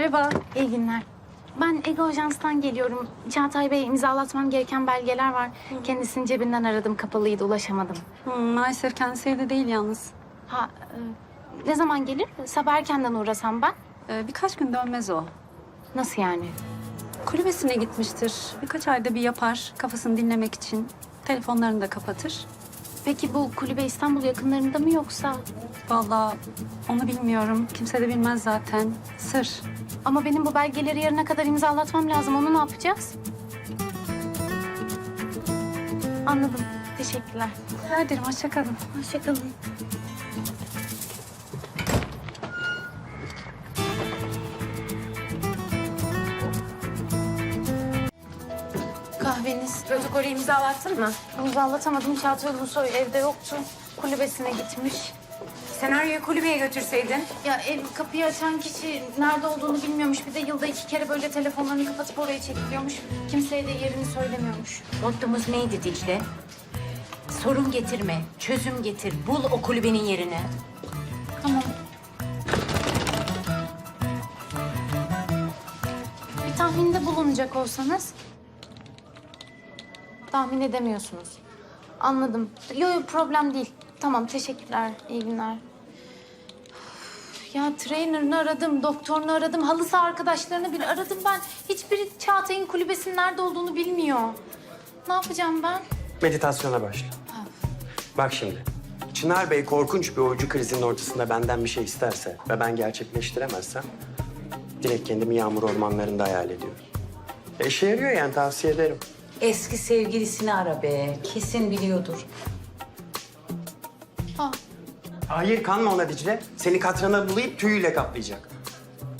Merhaba. İyi günler. Ben Ego Ajans'tan geliyorum. Çağatay Bey imzalatmam gereken belgeler var. Kendisini cebinden aradım. Kapalıydı, ulaşamadım. Hmm, maalesef kendisi evde değil yalnız. Ha, e, ne zaman gelir? Sabah erkenden uğrasam ben. Ee, birkaç gün dönmez o. Nasıl yani? Kulübesine gitmiştir. Birkaç ayda bir yapar kafasını dinlemek için. Telefonlarını da kapatır. Peki bu kulübe İstanbul yakınlarında mı yoksa? Vallahi onu bilmiyorum. Kimse de bilmez zaten. Sır. Ama benim bu belgeleri yarına kadar imzalatmam lazım. Onu ne yapacağız? Anladım. Teşekkürler. Rica ederim. Hoşça kalın. Hoşçakalın. Kahveniz. Protokolü imzalattın mı? İmzalatamadım. Çağatay Ulusoy evde yoktu. Kulübesine gitmiş. Senaryoyu kulübeye götürseydin. Ya ev kapıyı açan kişi nerede olduğunu bilmiyormuş. Bir de yılda iki kere böyle telefonlarını kapatıp oraya çekiliyormuş. Kimseye de yerini söylemiyormuş. Mottomuz neydi Dicle? Sorun getirme, çözüm getir. Bul o kulübenin yerini. Tamam. Bir tahminde bulunacak olsanız... Tahmin edemiyorsunuz. Anladım. Yok yok problem değil. Tamam teşekkürler. İyi günler. Üf, Ya trainer'ını aradım, doktorunu aradım, halı saha arkadaşlarını bile aradım ben. Hiçbiri Çağatay'ın kulübesinin nerede olduğunu bilmiyor. Ne yapacağım ben? Meditasyona başla. Bak şimdi. Çınar Bey korkunç bir oyuncu krizinin ortasında benden bir şey isterse ve ben gerçekleştiremezsem direkt kendimi yağmur ormanlarında hayal ediyorum. E, İşe yarıyor yani tavsiye ederim. Eski sevgilisini ara be. Kesin biliyordur. Ha, Hayır kanma ona Dicle. Seni katrana bulayıp tüyüyle kaplayacak.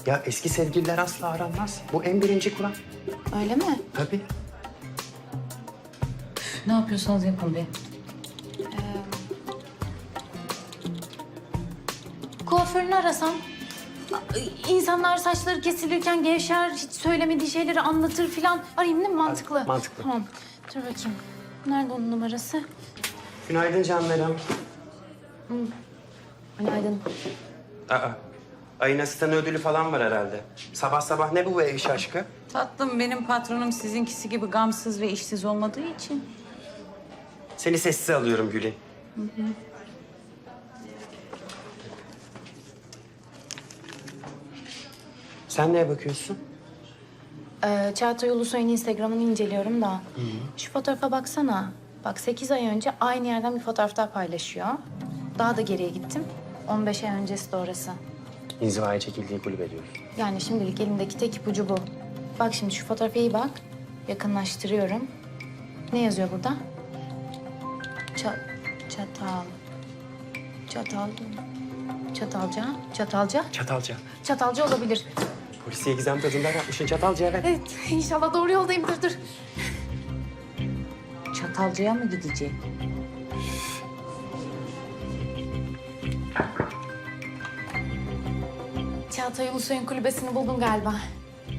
Ya eski sevgililer asla aranmaz. Bu en birinci kural. öyle mi? Tabii. Ne yapıyorsanız yapın be. Kuaförünü arasam. İnsanlar saçları kesilirken gevşer, hiç söylemediği şeyleri anlatır filan. Arayayım değil mi? Mantıklı. mantıklı. Tamam. Dur bakayım. Nerede onun numarası? Günaydın canlarım. Günaydın. Aa, ayın asistanı ödülü falan var herhalde. Sabah sabah ne bu ev iş aşkı? Tatlım benim patronum sizinkisi gibi gamsız ve işsiz olmadığı için. Seni sessize alıyorum Gül'ün. Sen neye bakıyorsun? Ee, Çağatay Ulusoy'un Instagram'ını inceliyorum da. Şu fotoğrafa baksana. Bak 8 ay önce aynı yerden bir fotoğraf daha paylaşıyor. Daha da geriye gittim. 15 ay öncesi de orası. İnzivaya çekildiği kulübe diyoruz. Yani şimdilik elimdeki tek ipucu bu. Bak şimdi şu fotoğrafa iyi bak. Yakınlaştırıyorum. Ne yazıyor burada? Ça çatal. Çatal. Çatalca. Çatalca. Çatalca. Çatalca olabilir. Polisiye gizem tadında yapmışsın Çatalca evet. Evet inşallah doğru yoldayımdır. Dur. Çatalcıya mı gidecek? Çağatay Ulusoy'un kulübesini buldum galiba.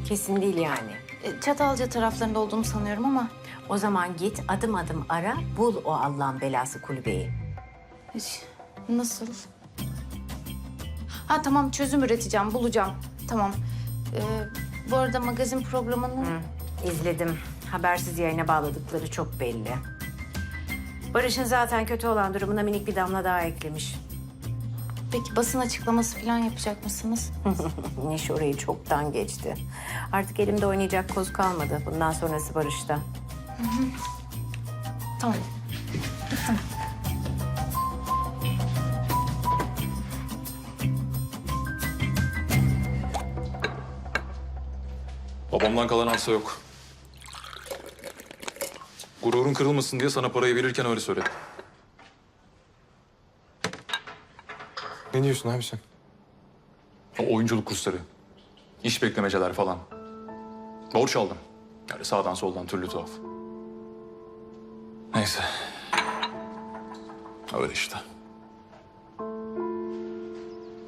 Kesin değil yani. E, Çatalca taraflarında olduğunu sanıyorum ama... O zaman git adım adım ara, bul o Allah'ın belası kulübeyi. Hiç, nasıl? Ha tamam çözüm üreteceğim, bulacağım. Tamam. Ee, bu arada magazin programının... İzledim. Habersiz yayına bağladıkları çok belli. Barış'ın zaten kötü olan durumuna minik bir damla daha eklemiş. Peki basın açıklaması falan yapacak mısınız? Neş orayı çoktan geçti. Artık elimde oynayacak koz kalmadı. Bundan sonrası Barış'ta. tamam. Babamdan kalan arsa yok. Gururun kırılmasın diye sana parayı verirken öyle söyledim. Ne diyorsun abi sen? O oyunculuk kursları, iş beklemeceler falan. Borç aldım. Öyle sağdan soldan türlü tuhaf. Neyse. Öyle işte.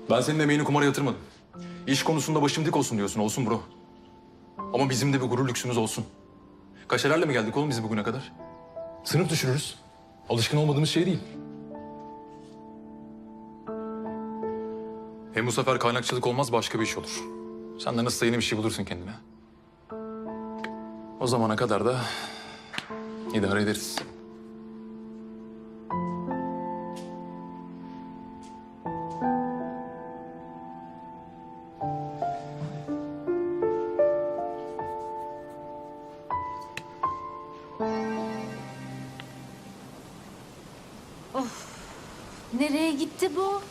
Ben senin emeğini kumara yatırmadım. İş konusunda başım dik olsun diyorsun. Olsun bro. Ama bizim de bir gurur lüksümüz olsun. Kaşelerle mi geldik oğlum biz bugüne kadar? Sınıf düşürürüz. Alışkın olmadığımız şey değil. Hem bu sefer kaynakçılık olmaz başka bir iş olur. Sen de nasılsa yeni bir şey bulursun kendine. O zamana kadar da idare ederiz. Nereye gitti bu?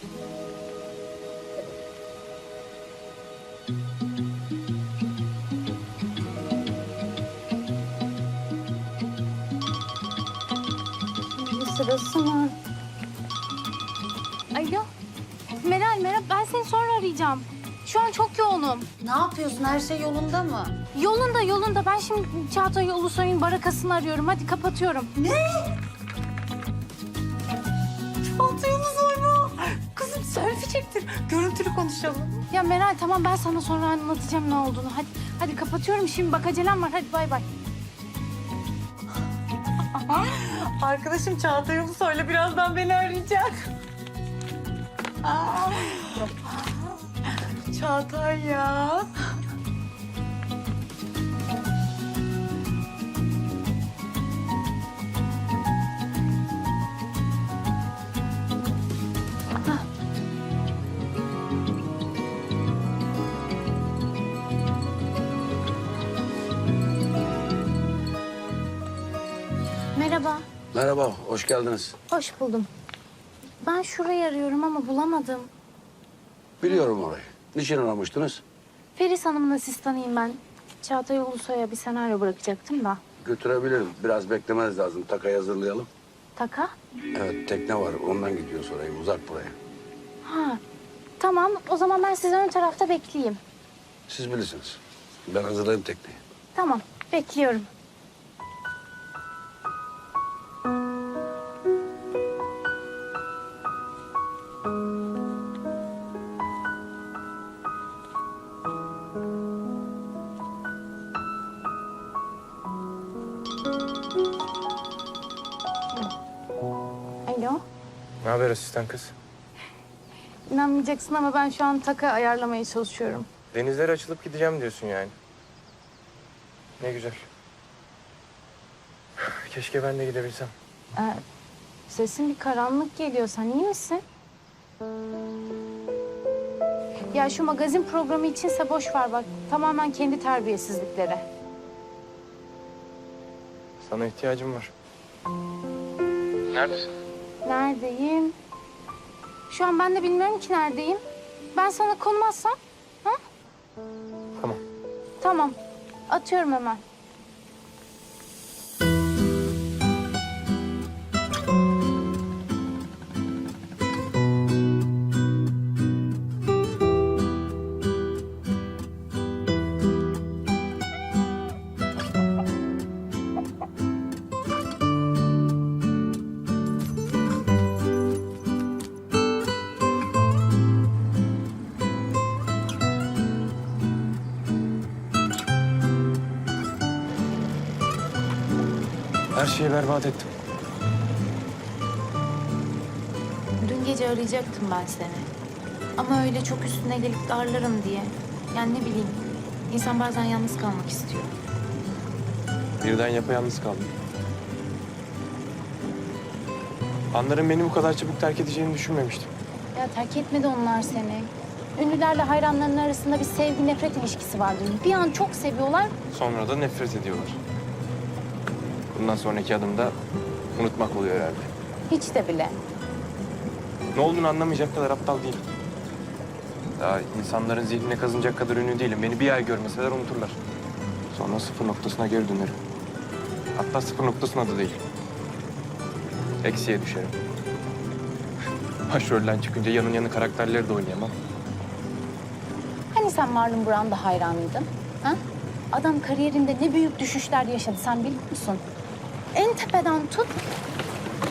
Bir sırası mı? Alo. Meral, Meral ben seni sonra arayacağım. Şu an çok yoğunum. Ne yapıyorsun? Her şey yolunda mı? Yolunda yolunda. Ben şimdi Çağatay Ulusoy'un barakasını arıyorum. Hadi kapatıyorum. Kızım Görüntülü konuşalım. Ya Meral tamam ben sana sonra anlatacağım ne olduğunu. Hadi hadi kapatıyorum şimdi bak acelem var. Hadi bay bay. Arkadaşım Çağatay Ulusoy'la birazdan beni arayacak. Aa. Çağatay ya. Merhaba. Hoş geldiniz. Hoş buldum. Ben şurayı arıyorum ama bulamadım. Biliyorum orayı. Niçin aramıştınız? Feris Hanım'ın asistanıyım ben. Çağatay Ulusoy'a bir senaryo bırakacaktım da. Götürebilirim. Biraz beklemeniz lazım. Takayı hazırlayalım. Taka? Evet, tekne var. Ondan gidiyoruz oraya. Uzak buraya. Ha. Tamam o zaman ben sizi ön tarafta bekleyeyim. Siz bilirsiniz. Ben hazırlayayım tekneyi. Tamam bekliyorum. Alo. Ne haber asistan kız? İnanmayacaksın ama ben şu an taka ayarlamaya çalışıyorum. Denizlere açılıp gideceğim diyorsun yani. Ne güzel. Keşke ben de gidebilsem. Ee, sesin bir karanlık geliyor. Sen iyi misin? Ya şu magazin programı içinse boş ver bak. Tamamen kendi terbiyesizlikleri. Sana ihtiyacım var. Neredesin? Neredeyim? Şu an ben de bilmiyorum ki neredeyim. Ben sana konum atsam. Ha? Tamam. Tamam. Atıyorum hemen. Her şeyi berbat ettim. Dün gece arayacaktım ben seni. Ama öyle çok üstüne gelip darlarım diye. Yani ne bileyim. İnsan bazen yalnız kalmak istiyor. Birden yapayalnız kaldım. Anların beni bu kadar çabuk terk edeceğini düşünmemiştim. Ya terk etmedi onlar seni. Ünlülerle hayranların arasında bir sevgi nefret ilişkisi vardı. Bir an çok seviyorlar. Sonra da nefret ediyorlar. Bundan sonraki adım da unutmak oluyor herhalde. Hiç de bile. Ne olduğunu anlamayacak kadar aptal değilim. Daha insanların zihnine kazınacak kadar ünlü değilim. Beni bir ay görmeseler unuturlar. Sonra sıfır noktasına geri dönerim. Hatta sıfır noktasına da değil. Eksiye düşerim. Başrolden çıkınca yanın yanı karakterleri de oynayamam. Hani sen Marlon Brando hayranıydın? Ha? Adam kariyerinde ne büyük düşüşler yaşadı sen biliyor musun? En tepeden tut.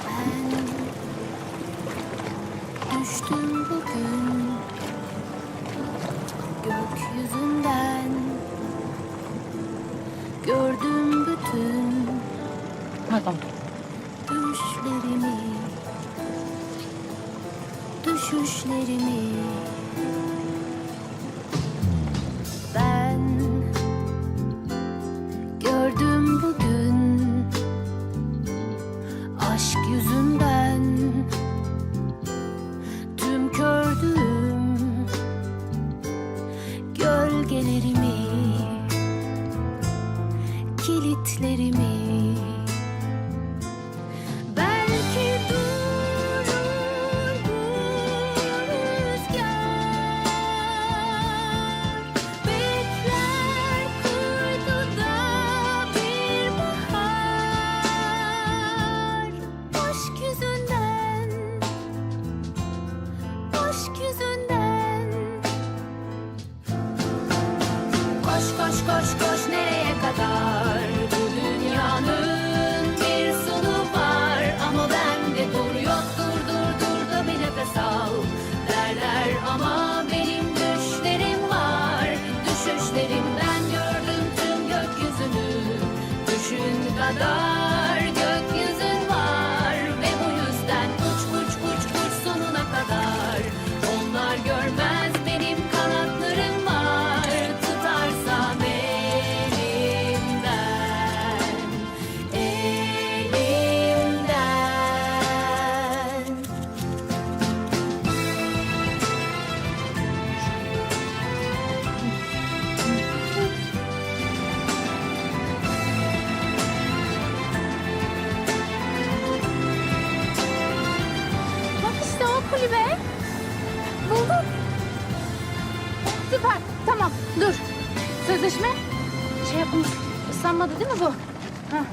Ben düştüm bugün gökyüzünden Gördüm bütün Pardon. düşlerimi Düşüşlerimi だ kulübe. Bulduk. Süper. Tamam dur. Sözleşme. Şey yapın. Islanmadı değil mi bu? Hah.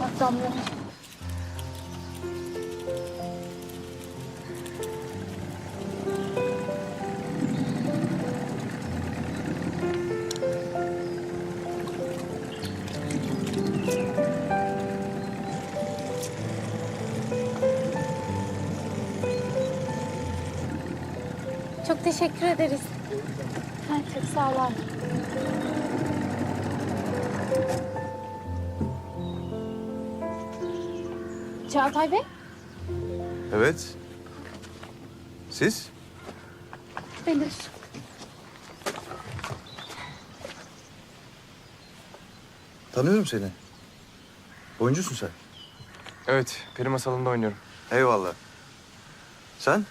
Bak damlıyor. Teşekkür ederiz. Ha, çok sağ olun. Çağatay Bey, Evet. Siz? benim. Tanıyorum seni. Oyuncusun sen. Evet, peri masalında oynuyorum. Eyvallah. Sen?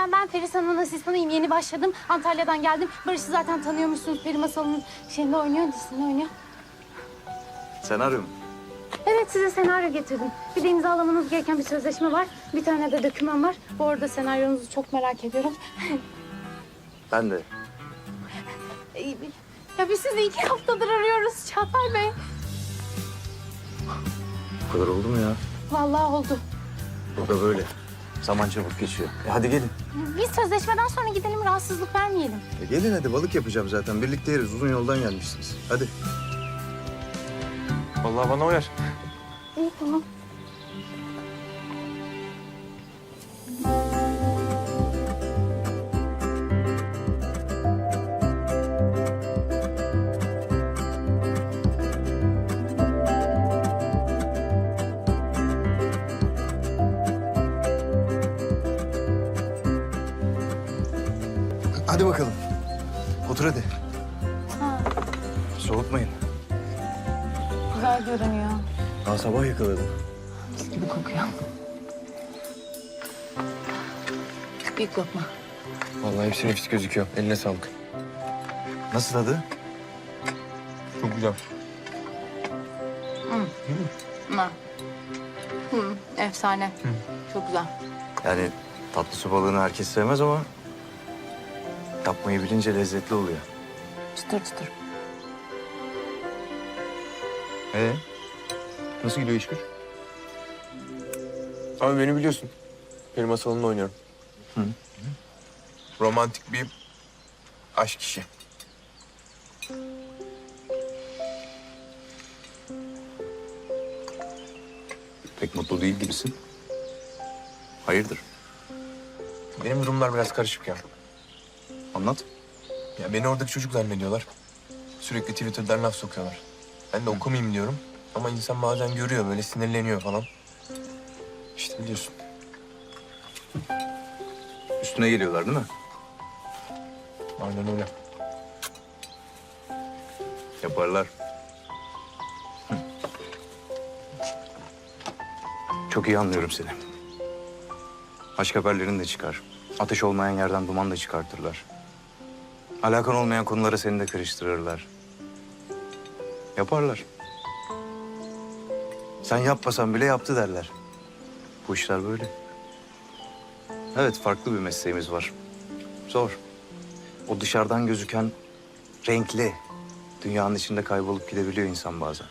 Ben ben Feris Hanım'ın asistanıyım. Yeni başladım. Antalya'dan geldim. Barış'ı zaten tanıyormuşsunuz. Peri Masalı'nın şeyinde oynuyor, dizisinde oynuyor. Senaryo mu? Evet size senaryo getirdim. Bir de imzalamanız gereken bir sözleşme var. Bir tane de doküman var. Bu arada senaryonuzu çok merak ediyorum. Ben de. Ee, Ya biz sizi iki haftadır arıyoruz Çağatay Bey. Bu kadar oldu mu ya? Vallahi oldu. Burada böyle. Zaman çabuk geçiyor. E hadi gelin. Biz sözleşmeden sonra gidelim rahatsızlık vermeyelim. E gelin hadi balık yapacağım zaten. Birlikte yeriz. Uzun yoldan gelmişsiniz. Hadi. Vallahi bana uyar. İyi tamam. Hadi bakalım. Otur hadi. Ha, Soğutmayın. güzel görünüyor. Daha sabah yakaladım. Mis gibi kokuyor. Büyük lokma. Vallahi hepsi nefis gözüküyor. Eline sağlık. Nasıl tadı? Çok güzel. Ha. Hı, efsane. Çok güzel. Yani tatlı su balığını herkes sevmez ama... ...yapmayı bilince lezzetli oluyor. Çıtır çıtır. Ee? Nasıl gidiyor işgür? Abi beni biliyorsun. Peri masalında oynuyorum. Romantik bir aşk işi. Pek mutlu değil gibisin. Hayırdır? Benim durumlar biraz karışık ya. Anlat. Ya beni oradaki çocuk zannediyorlar. Sürekli Twitter'dan laf sokuyorlar. Ben de okumayayım diyorum. Ama insan bazen görüyor böyle sinirleniyor falan. İşte biliyorsun. Üstüne geliyorlar değil mi? Aynen öyle. Yaparlar. Hı. Çok iyi anlıyorum seni. Aşk haberlerin de çıkar. Ateş olmayan yerden duman da çıkartırlar. Alakan olmayan konulara seni de karıştırırlar. Yaparlar. Sen yapmasan bile yaptı derler. Bu işler böyle. Evet, farklı bir mesleğimiz var. Zor. O dışarıdan gözüken renkli, dünyanın içinde kaybolup gidebiliyor insan bazen.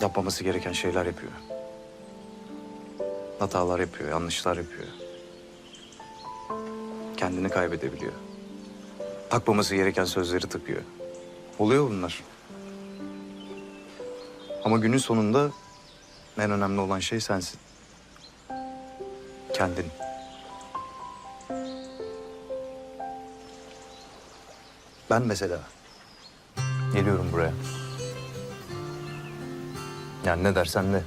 Yapmaması gereken şeyler yapıyor. Hatalar yapıyor, yanlışlar yapıyor. Kendini kaybedebiliyor. Takmaması gereken sözleri takıyor. Oluyor bunlar. Ama günün sonunda en önemli olan şey sensin. Kendin. Ben mesela geliyorum buraya. Yani ne dersen de.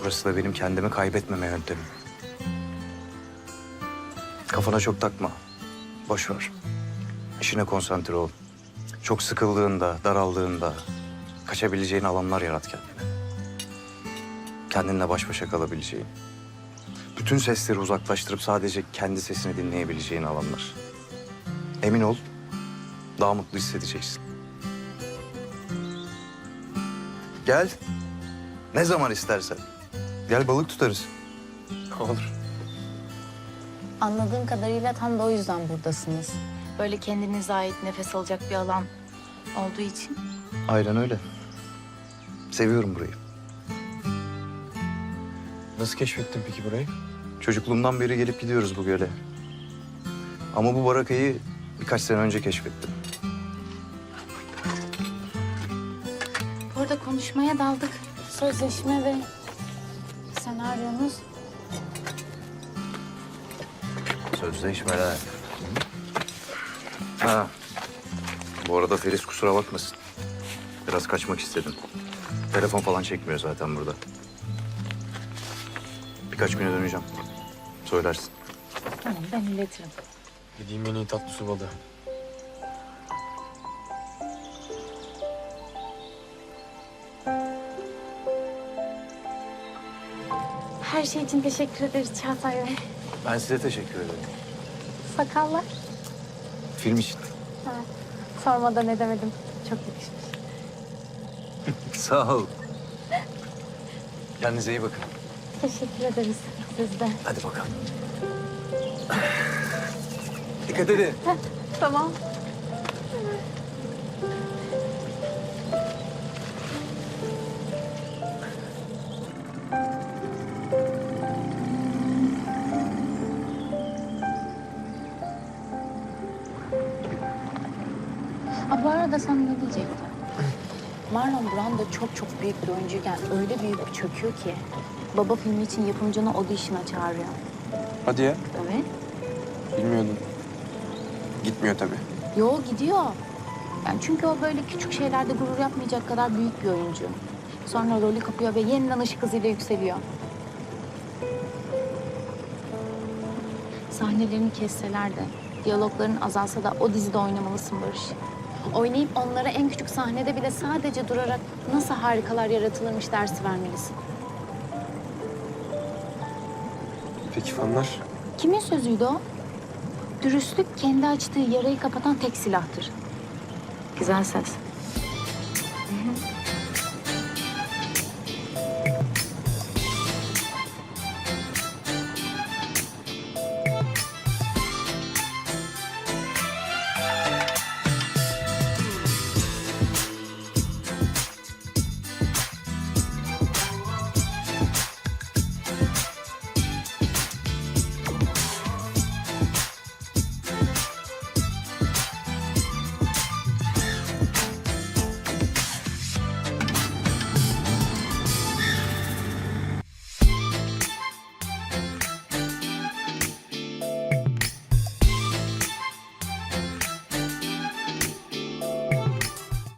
Burası da benim kendimi kaybetmeme yöntemim. Kafana çok takma. Boş ver. İşine konsantre ol. Çok sıkıldığında, daraldığında kaçabileceğin alanlar yarat kendine. Kendinle baş başa kalabileceğin. Bütün sesleri uzaklaştırıp sadece kendi sesini dinleyebileceğin alanlar. Emin ol, daha mutlu hissedeceksin. Gel. Ne zaman istersen. Gel balık tutarız. Olur. Anladığım kadarıyla tam da o yüzden buradasınız. Böyle kendinize ait nefes alacak bir alan olduğu için. Aynen öyle. Seviyorum burayı. Nasıl keşfettin peki burayı? Çocukluğumdan beri gelip gidiyoruz bu göle. Ama bu barakayı birkaç sene önce keşfettim. Burada konuşmaya daldık. Sözleşme ve senaryomuz. Sözleşmeler. Ha. Bu arada Feris kusura bakmasın. Biraz kaçmak istedim. Telefon falan çekmiyor zaten burada. Birkaç güne döneceğim. Söylersin. Tamam ben iletirim. Yediğim en iyi tatlı su balığı. Her şey için teşekkür ederiz Çağatay Bey. Ben size teşekkür ederim. Sakallar. Film için. Ha, sormadan edemedim. Çok yakışmış. Sağ ol. Kendinize iyi bakın. Teşekkür ederiz siz de. Hadi bakalım. Dikkat edin. Tamam. Sen ne diyecektin? Marlon Brando çok çok büyük bir oyuncuyken öyle büyük bir çöküyor ki baba filmi için yapımcını audition'a çağırıyor. Hadi ya. Evet. Bilmiyordum. Gitmiyor tabii. Yo gidiyor. Yani çünkü o böyle küçük şeylerde gurur yapmayacak kadar büyük bir oyuncu. Sonra rolü kapıyor ve yeniden ışık hızıyla yükseliyor. Sahnelerini kesseler de, diyalogların azalsa da o dizide oynamalısın Barış. Oynayıp onlara en küçük sahnede bile sadece durarak nasıl harikalar yaratılırmış dersi vermelisin. Peki fanlar? Kimin sözüydü o? Dürüstlük kendi açtığı yarayı kapatan tek silahtır. Güzel hı.